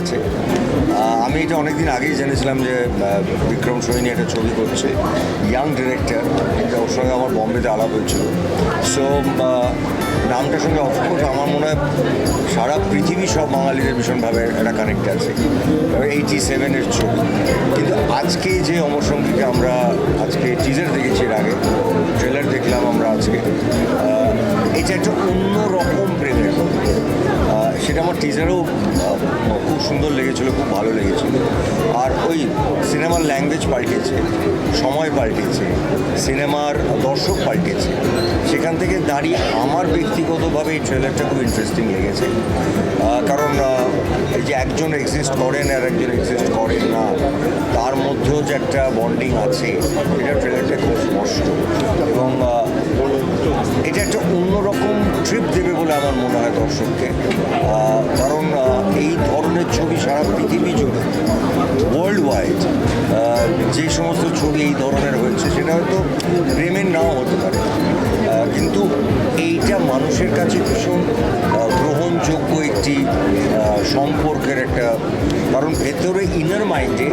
আছে আমি এটা অনেকদিন আগেই জেনেছিলাম যে বিক্রম সোহিনী একটা ছবি করছে ইয়াং ডিরেক্টর এটা ওর সঙ্গে আমার বম্বেতে আলাপ হয়েছিল। সো নামটার সঙ্গে অফকোর্স আমার মনে হয় সারা পৃথিবী সব বাঙালিদের ভীষণভাবে একটা কানেক্ট আছে। এইটি সেভেনের ছবি। কিন্তু আজকে যে অমর সঙ্গীকে আমরা আজকে টিজার দেখেছি এর আগে ট্রেলার দেখলাম আমরা আজকে এটা একটা অন্য। আমার টিচারও খুব সুন্দর লেগেছিলো, খুব ভালো লেগেছিলো। আর ওই সিনেমার ল্যাঙ্গুয়েজ পাল্টেছে, সময় পাল্টেছে সিনেমার দর্শক পাল্টেছে। সেখান থেকে দাঁড়িয়ে আমার ব্যক্তিগতভাবে এই ট্রেলারটা খুব ইন্টারেস্টিং লেগেছে। কারণ এই যে একজন এক্সিস্ট করেন আর একজন এক্সিস্ট করেন না তার মধ্যেও যে একটা বন্ডিং আছে, এটা ট্রেলারটা খুব স্পষ্ট। এবং এটা একটা অন্যরকম ট্রিপ দেবে বলে আমার মনে হয় দর্শককে। কারণ এই ধরনের ছবি সারা পৃথিবী জুড়ে ওয়ার্ল্ড ওয়াইড যে সমস্ত ছবি এই ধরনের হচ্ছে সেটা হয়তো প্রেমের নাও হতে পারে। কিন্তু এইটা মানুষের কাছে ভীষণ গ্রহণযোগ্য একটি সম্পর্কের একটা, কারণ ভেতরে ইনার মাইন্ডে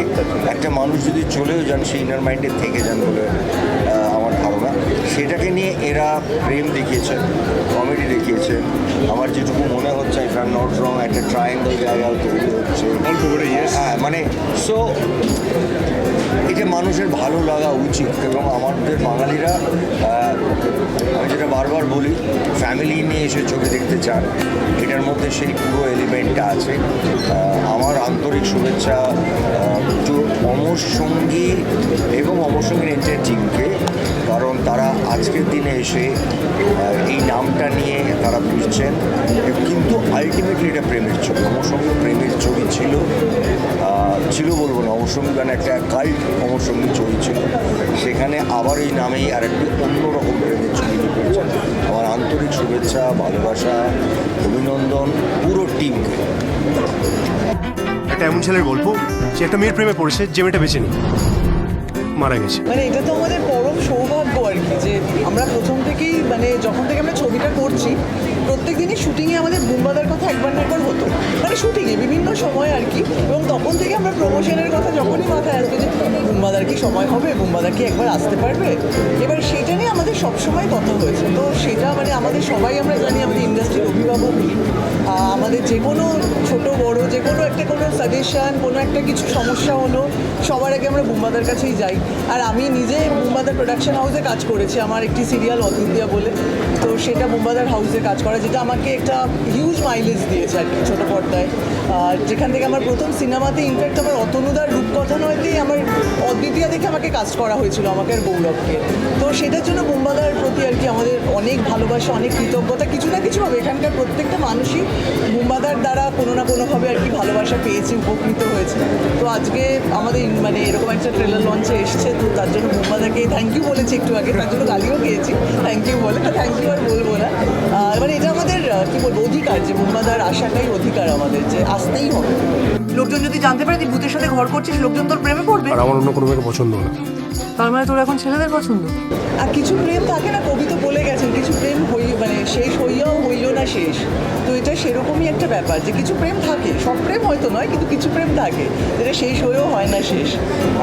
একটা মানুষ যদি চলেও যান, সেই ইনার মাইন্ডে থেকে যান বলে সেটাকে নিয়ে এরা প্রেম দেখিয়েছেন কমেডি দেখিয়েছে। আমার যেটুকু মনে হচ্ছে ইফ আই নট রং একটা ট্রায়াঙ্গল জায়গাও তৈরি হচ্ছে। হ্যাঁ মানে সো এটা মানুষের ভালো লাগা উচিত এবং আমাদের বাঙালিরা আমি যেটা বারবার বলি ফ্যামিলি নিয়ে এসে ছবি দেখতে চান এটার মধ্যে সেই পুরো এলিমেন্টটা আছে। আমার আন্তরিক শুভেচ্ছা অমর সঙ্গী এবং অমর সঙ্গীর এন্টার টিমকে কারণ তারা আজকের দিনে এসে এই নামটা নিয়ে তারা বুঝছেন। কিন্তু আলটিমেটলি এটা প্রেমের ছবি। অমর সঙ্গী প্রেমের ছবি ছিল ছিল বলব না অমর সঙ্গী গানে একটা কাল্ট অমর সঙ্গী ছবি ছিল। সেখানে আবার এই নামেই আর একটি অন্যরকম প্রেমের ছবি করেছেন আমার আন্তরিক শুভেচ্ছা, ভালোবাসা, অভিনন্দন, পুরো টিমকে একটা এমন ছেলের গল্প, যে একটা মেয়ের প্রেমে পড়েছে, যে মেয়েটা বেঁচে নেই। মারা গেছে। মানে এটা তো আমাদের পরম সৌভাগ্য আর কি যে আমরা প্রথম থেকেই মানে যখন থেকে আমরা ছবিটা করছি, প্রত্যেক দিনই শুটিংয়ে আমাদের বুম্বাদার কথা একবার না একবার হতো। মানে শুটিংয়ে বিভিন্ন সময় আর কি, এবং তখন থেকে আমরা প্রমোশনের কথা যখনই মাথায় আসবে যে বুম্বাদার কি সময় হবে, বুম্বাদার কি একবার আসতে পারবে? এবার সেটা নিয়ে আমাদের সবসময় কথা হয়েছে। তো সেটা মানে আমাদের সবাই আমরা জানি, আমাদের ইন্ডাস্ট্রির অভিভাবক। আমাদের যে কোনো ছোট বড় যে কোনো একটা কোনো সাজেশন কোনো একটা কিছু সমস্যা হলো, সবার আগে আমরা বুম্বাদার কাছেই যাই। আর আমি নিজে বুম্বাদার প্রোডাকশন হাউসে কাজ করেছি, আমার একটি সিরিয়াল অদ্বিতীয়া বলে। তো সেটা বুম্বাদার হাউসে কাজ করা, যেটা আমাকে একটা হিউজ মাইলেজ দিয়েছে আর কি ছোটো পর্দায়। যেখান থেকে আমার প্রথম সিনেমাতে ইনফ্যাক্ট আমার অতনুদার রূপকথা নয়তেই আমার অদ্বিতীয়া দেখে আমাকে কাজ করা হয়েছিল, আমাকে আর গৌরবকে। তো সেটার জন্য বুম্বাদার প্রতি আর কি আমাদের অনেক ভালোবাসা, অনেক কৃতজ্ঞতা, কিছু না কিছু হবে এখানকার প্রত্যেকটা মানুষই বুম্বাদার দ্বারা কোনো না কোনোভাবে আর কি ভালোবাসা পেয়েছে উপকৃত হয়েছে। তো আজকে আমাদের মানে এরকম একটা ট্রেলার লঞ্চে এসছে তো তার জন্য বুম্বাদাকে থ্যাংক ইউ বলেছি একটু আগে তার জন্য গালিও খেয়েছি থ্যাংক ইউ বলে তো থ্যাংক ইউ আর বলব না। এবার এটা আমাদের কি বলব অধিকার যে বুম্বাদার আশাটাই অধিকার আমাদের যে আসতেই হবে। লোকজন যদি জানতে পারে তুই ভূতের সাথে ঘর করছিস লোকজন তোর প্রেমে পড়বে। আর আমার অন্য কোনো মেয়েকে পছন্দ না। তার মানে তোর এখন ছেলেদের পছন্দ? আর কিছু প্রেম থাকে না কবি তো বলে গেছেন কিছু প্রেম হই মানে শেষ হইয়াও হইল না শেষ। তো এটা সেরকমই একটা ব্যাপার যে কিছু প্রেম থাকে সব প্রেম হয়তো নয় কিন্তু কিছু প্রেম থাকে যেটা শেষ হয়েও হয় না শেষ।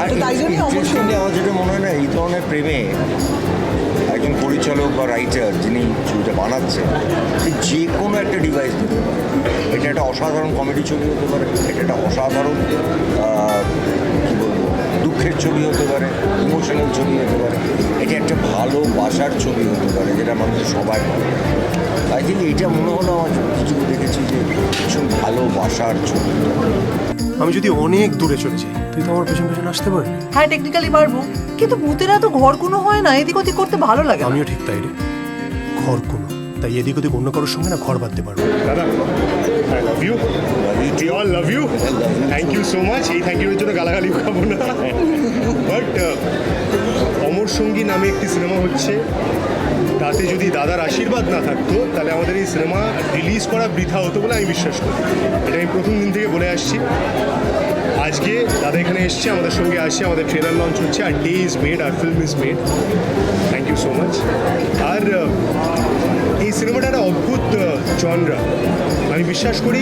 আর তাই জন্যই অবশ্যই আমার যেটা মনে হয় না এই ধরনের প্রেমে একজন পরিচালক বা রাইটার যিনি ছবিটা বানাচ্ছেন যে কোনো একটা ডিভাইস দিতে পারে। এটা একটা অসাধারণ কমেডি ছবি হতে পারে এটা একটা অসাধারণ দুঃখের ছবি হতে পারে ইমোশনাল ছবি হতে পারে এটা একটা ভালোবাসার ছবি হতে পারে যেটা মানুষ সবাই বলে আই থিঙ্ক এইটা মনে হলো আমার কিছু দেখেছি যে ভীষণ ভালোবাসার ছবি। আমি যদি অনেক দূরে চলে যাই তুই তো আমার পেছন পেছন আসতে পারবি। হ্যাঁ টেকনিক্যালি পারব। কিন্তু ভূতেরা তো ঘর কোনো হয় না এদিক ওদিক করতে ভালো লাগে আমিও ঠিক তাই রে। ঘর কোনো। তাই এদিক ওদিক অন্য কারোর সঙ্গে না ঘর বাঁধতে পারব। দাদা I love you we all love you thank you so much এই থ্যাংক ইউর জন্য গালাগালি খাব না। বাট অমর সঙ্গী নামে একটি সিনেমা হচ্ছে। তাতে যদি দাদার আশীর্বাদ না থাকতো তাহলে আমাদের এই সিনেমা রিলিজ করা বৃথা হতো বলে আমি বিশ্বাস করি। এটা আমি প্রথম দিন থেকে বলে আসছি। আজকে দাদা এখানে এসছে আমাদের সঙ্গে আসছে আমাদের ট্রেলার লঞ্চ হচ্ছে আর day is made R film is made thank you so much আর আহ, এই সিনেমাটা একটা অদ্ভুত জনরা আমি বিশ্বাস করি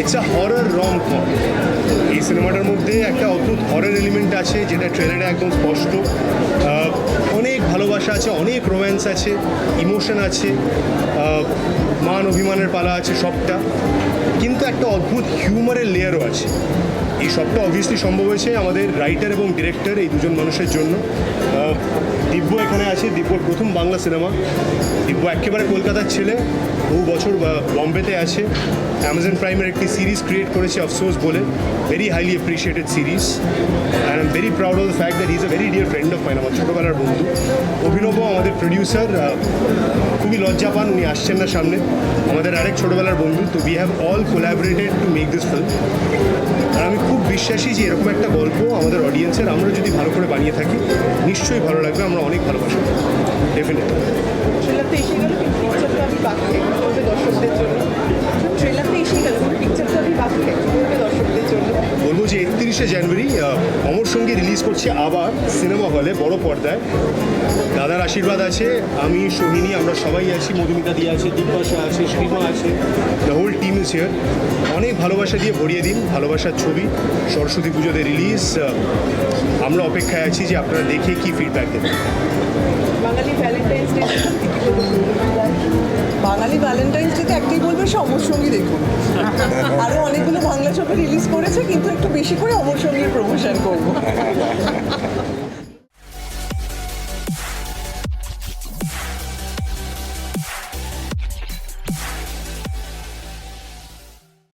ইটস আ হরর রং কম এই সিনেমাটার মধ্যে একটা অদ্ভুত হরর এলিমেন্ট আছে, যেটা ট্রেলারে একদম স্পষ্ট। অনেক ভালোবাসা আছে, অনেক রোম্যান্স আছে ইমোশন আছে মান অভিমানের পালা আছে সবটা। কিন্তু একটা অদ্ভুত হিউমারের লেয়ারও আছে। এই সবটা অবভিয়াসলি সম্ভব হয়েছে আমাদের রাইটার এবং ডিরেক্টর এই দুজন মানুষের জন্য। দিব্য এখানে আছে, দিব্যর প্রথম বাংলা সিনেমা দিব্য একেবারে কলকাতার ছেলে, বহু বছর বম্বেতে আছে। অ্যামাজন প্রাইমের একটি সিরিজ ক্রিয়েট করেছে আফসোস বলে। Very highly appreciated series and I'm very proud of the fact that is a very dear friend of mine আমার ছোটোবেলার বন্ধু। অভিনব আমাদের প্রডিউসার খুবই লজ্জা পান উনি আসছেন না সামনে। আমাদের আরেক ছোটোবেলার বন্ধু, তো we have all collaborated to make this film আর আমি খুব বিশ্বাসী যে এরকম একটা গল্প আমাদের অডিয়েন্সের আমরা যদি ভালো করে বানিয়ে থাকি, নিশ্চয়ই ভালো লাগবে, আমরা অনেক ভালোবাসি। ডেফিনেটলি ট্রেলারতে এসে গেল পিকচারটা আমি বাকি বলব যে একত্রিশে জানুয়ারি অমর সঙ্গে রিলিজ করছে আবার সিনেমা হলে, বড় পর্দায়। দাদার আশীর্বাদ আছে, আমি, সোহিনী, আমরা সবাই আছি, মধুমিতা দিয়ে আছে দিব্যাশা আছে শ্রীমা আছে the whole team is here অনেক ভালোবাসা দিয়ে ভরিয়ে দিন, ভালোবাসার ছবি, সরস্বতী পুজোতে রিলিজ আমরা অপেক্ষায় আছি যে আপনারা দেখে কি ফিডব্যাক দেবেন। বাঙালি ভ্যালেন্টাইন্স ডে বাঙালি একটাই বলবে, সে অমর সঙ্গী দেখুন। আরও অনেকগুলো বাংলা রিলিজ করেছে কিন্তু একটু বেশি করে অমর সঙ্গীর প্রমোশন করব।